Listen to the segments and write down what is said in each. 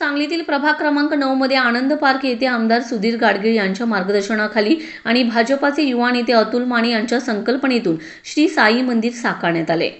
सांगलीतील प्रभाग क्रमांक नऊ मध्ये आनंद पार्क येथे आमदार सुधीर गाडगीळ यांच्या मार्गदर्शनाखाली आणि भाजपाचे युवा नेते अतुल माने यांच्या संकल्पनेतून श्री साई मंदिर साकारण्यात आले.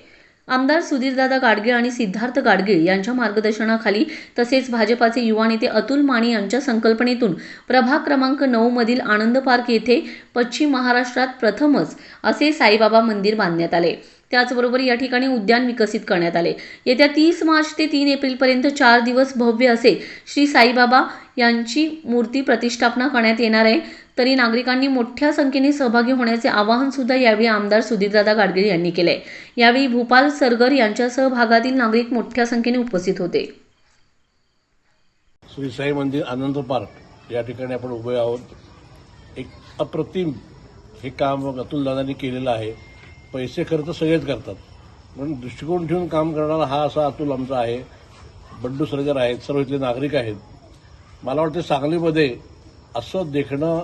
आमदार सुधीरदादा गाडगे आणि सिद्धार्थ गाडगे यांच्या मार्गदर्शनाखाली तसेच भाजपाचे युवा नेते अतुल माने यांच्या संकल्पनेतून प्रभाग क्रमांक नऊ मधील आनंद पार्क येथे पश्चिम महाराष्ट्रात प्रथमच असे साईबाबा मंदिर बांधण्यात आले. त्याचबरोबर या ठिकाणी उद्यान विकसित करण्यात आले. येत्या तीस मार्च ते तीन एप्रिलपर्यंत चार दिवस भव्य असे श्री साईबाबा यांची मूर्ती प्रतिष्ठापना करण्यात येणार आहे. तरी नागरिकांनी मोठ्या संख्येने सहभागी होण्याचे आवाहन सुद्धा यावेळी आमदार सुधीरदादा गाडगीळ यांनी केले यावेळी भूपाल सरगर यांच्यासह भागातील नागरिक मोठ्या संख्येने उपस्थित होते. श्री साई मंदिर आनंद पार्क या ठिकाणी आपण उभे आहोत. एक अप्रतिम हे काम अतुलदादांनी केलेलं आहे. पैसे खर्च सगळेच करतात. पण दृष्टिकोन ठेवून काम करणारा हा असा अतुल आमचा आहे. बंडू सरगर आहेत सर्व इथले नागरिक आहेत. मला वाटतं सांगलीमध्ये असं देखणं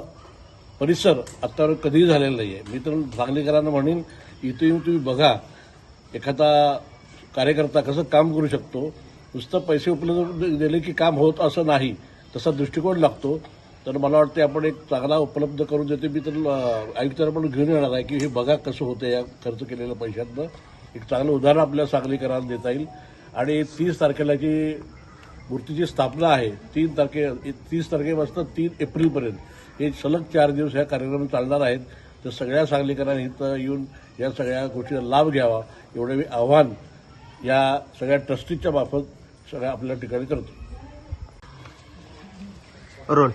परिसर आत्तावर कधीही झालेलं नाही आहे मी तर सांगलीकरांना म्हणेन इथं येऊन तुम्ही बघा एखादा कार्यकर्ता कसं काम करू शकतो? नुसतं पैसे उपलब्ध दिले की काम होत असं नाही तसा दृष्टिकोन लागतो. तर मला वाटते आपण एक चांगला उपलब्ध करून देते. मी तर अं, आयुक्तांना पण घेऊन येणार आहे की हे बघा कसं होतं या खर्च केलेल्या पैशातनं. एक चांगलं उदाहरण आपल्या सांगलीकरांना देता येईल. आणि तीस तारखेला जी मूर्तीची स्थापना आहे तीन तारखे तीस तारखेपासून तीन एप्रिलपर्यंत हे सलग चार दिवस ह्या कार्यक्रम चालणार आहेत. तर सगळ्या सांगलीकरांनी इथं येऊन या सगळ्या गोष्टीचा लाभ घ्यावा एवढं मी आव्हान या सगळ्या ट्रस्टीच्या मार्फत सगळ्या आपल्या ठिकाणी करतो. रोल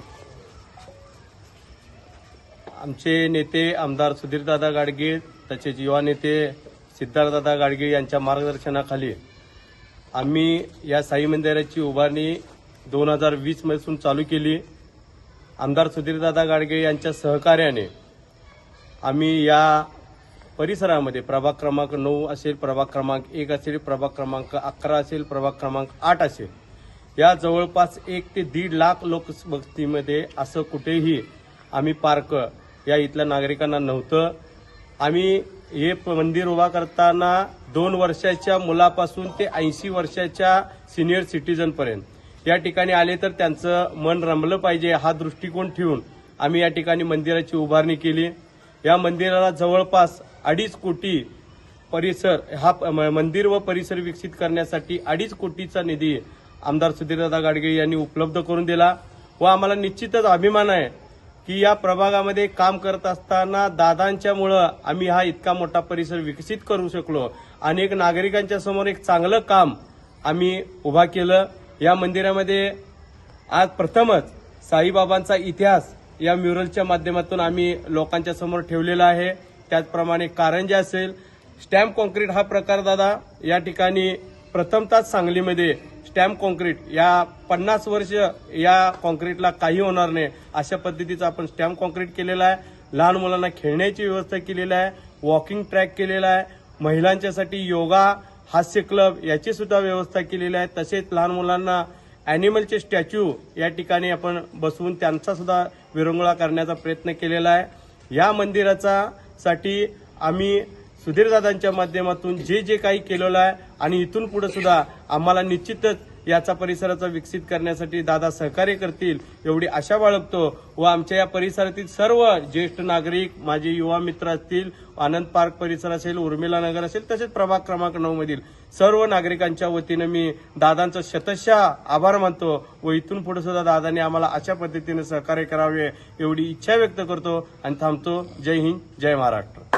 आमचे नेते आमदार सुधीरदादा गाडगीळ तसेच युवा नेते सिद्धार्थदादा गाडगीळ यांच्या मार्गदर्शनाखाली आम्ही या साई मंदिराची उभारणी दोन हजार वीसमधून चालू केली. आमदार सुधीरदादा गाडगे यांच्या सहकार्याने आम्ही या परिसरामध्ये प्रभाग क्रमांक नऊ असेल प्रभाग क्रमांक एक असेल प्रभाग क्रमांक अकरा असेल प्रभाग क्रमांक आठ असेल. या जवळपास एक ते दीड लाख लोकवस्तीमध्ये असं कुठेही आम्ही पार्क या इथल्या नागरिकांना नव्हतं. आम्ही हे प- मंदिर उभा करताना दोन वर्षाच्या मुलापासून ते ऐंशी वर्षाच्या सिनियर सिटीजनपर्यंत या ठिकाणी आले तर त्यांचं मन रमलं पाहिजे हा दृष्टिकोन ठेवून आम्ही या ठिकाणी मंदिराची उभारणी केली. या मंदिराला जवळपास अडीच कोटी परिसर हा प- मंदिर व परिसर विकसित करण्यासाठी अडीच कोटीचा निधी आमदार सुधीरदादा गाडगे यांनी उपलब्ध करून दिला. व आम्हाला निश्चितच अभिमान आहे की या प्रभागामध्ये काम करत असताना दादांच्यामुळं आम्ही हा इतका मोठा परिसर विकसित करू शकलो. अनेक नागरिकांच्या समोर एक चांगलं काम आम्ही उभा केलं. या मंदिरामध्ये आज प्रथमच साईबाबांचा इतिहास या म्युरलच्या माध्यमातून आम्ही लोकांच्या समोर ठेवलेला आहे. त्याचप्रमाणे कारंजे असेल स्टॅम्प कॉन्क्रीट हा प्रकार दादा या ठिकाणी प्रथमतःच सांगलीमध्ये स्टॅम्प कॉन्क्रीट या पन्नास वर्ष या कॉन्क्रीटला काही होणार नाही. अशा पद्धतीचं आपण स्टॅम्प कॉन्क्रीट केलेलं आहे. लहान मुलांना खेळण्याची व्यवस्था केलेली आहे. वॉकिंग ट्रॅक केलेला आहे. महिलांच्यासाठी योगा हास्य क्लब याची सुद्धा व्यवस्था केलेली आहे. तसेच लहान मुलांना अॅनिमलचे स्टॅच्यू या ठिकाणी आपण बसवून त्यांचा सुद्धा विरंगुळा करण्याचा प्रयत्न केलेला आहे. या मंदिराचा साठी आम्ही सुधीरदादांच्या माध्यमातून जे जे काही केलेलं आहे आणि इथून पुढे सुद्धा आम्हाला निश्चितच याचा परिसराचा विकसित करण्यासाठी दादा सहकार्य करतील एवढी आशा बाळगतो व आमच्या या परिसरातील सर्व ज्येष्ठ नागरिक माझे युवा मित्र असतील आनंद पार्क परिसर असेल उर्मिला नगर असेल तसेच प्रभाग क्रमांक नऊ मधील सर्व नागरिकांच्या वतीनं मी दादांचं शतशः आभार मानतो व इथून पुढे सुद्धा दादांनी आम्हाला अशा पद्धतीने सहकार्य करावे एवढी इच्छा व्यक्त करतो आणि थांबतो. जय हिंद जय महाराष्ट्र.